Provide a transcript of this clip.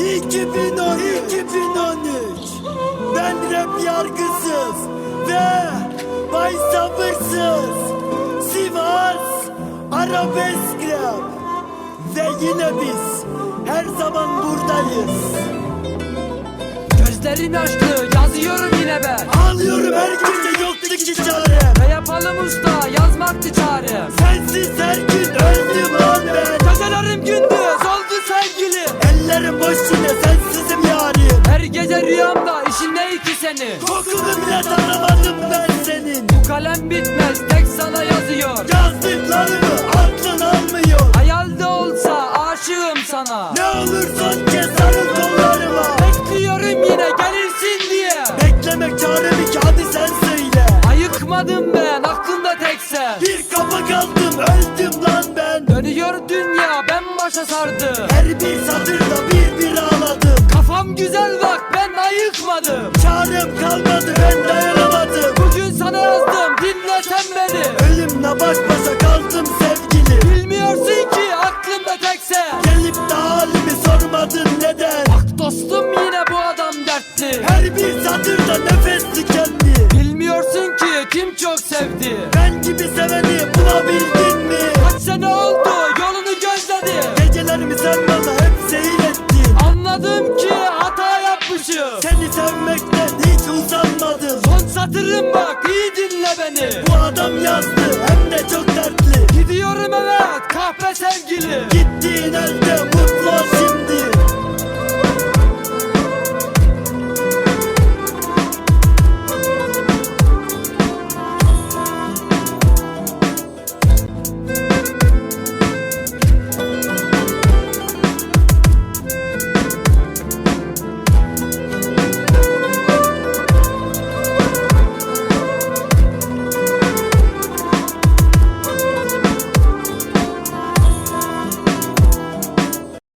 2010 2013 Ben rap yargısız ve Bay sabırsız. Sivas Arabesk rap. Ve yine biz her zaman buradayız. Gözlerim yaşlı yazıyorum yine ben. Ağlıyorum her gece yoktu ki çare. Ne yapalım usta yazmaktı çare. Sensiz her gün öldüm lan ben Gecelerim Her gece rüyamda işin ne ki senin? Kokunu bile tanımadım ben senin. Bu kalem bitmez tek sana yazıyor. Yazdıklarımı aklın almıyor. Hayalde olsa aşığım sana. Ne olursan kes sarıl kollarıma. Bekliyorum yine gelirsin diye. Beklemek çare mi ki hadi sen söyle. Ayıkmadım ben aklımda tek sen. Bir kafa kaldım öldüm lan ben. Dönüyor dünya ben başa sardı Her bir satırda ayıkmadım Çarem kalmadı ben dayanamadım. Bugün sana yazdım dinle sen beni. Ölümle baş başa kaldım sevgilim Bilmiyorsun ki aklımda tek sen. Gelip de halimi sormadın neden? Bak dostum yine bu adam dertli. Her bir satırda nefes tükendi Bilmiyorsun ki kim çok sevdi. Ben gibi seveni bulabildin mi? Kaç sene oldu yolunu gözledi. Gecelerimi sen bana hep seyrettin. Anladım ki bak iyi dinle beni. Bu adam yazdı hem de çok dertli. Gidiyorum evet kahpe sevgili. Gittiğin elde mutlu ol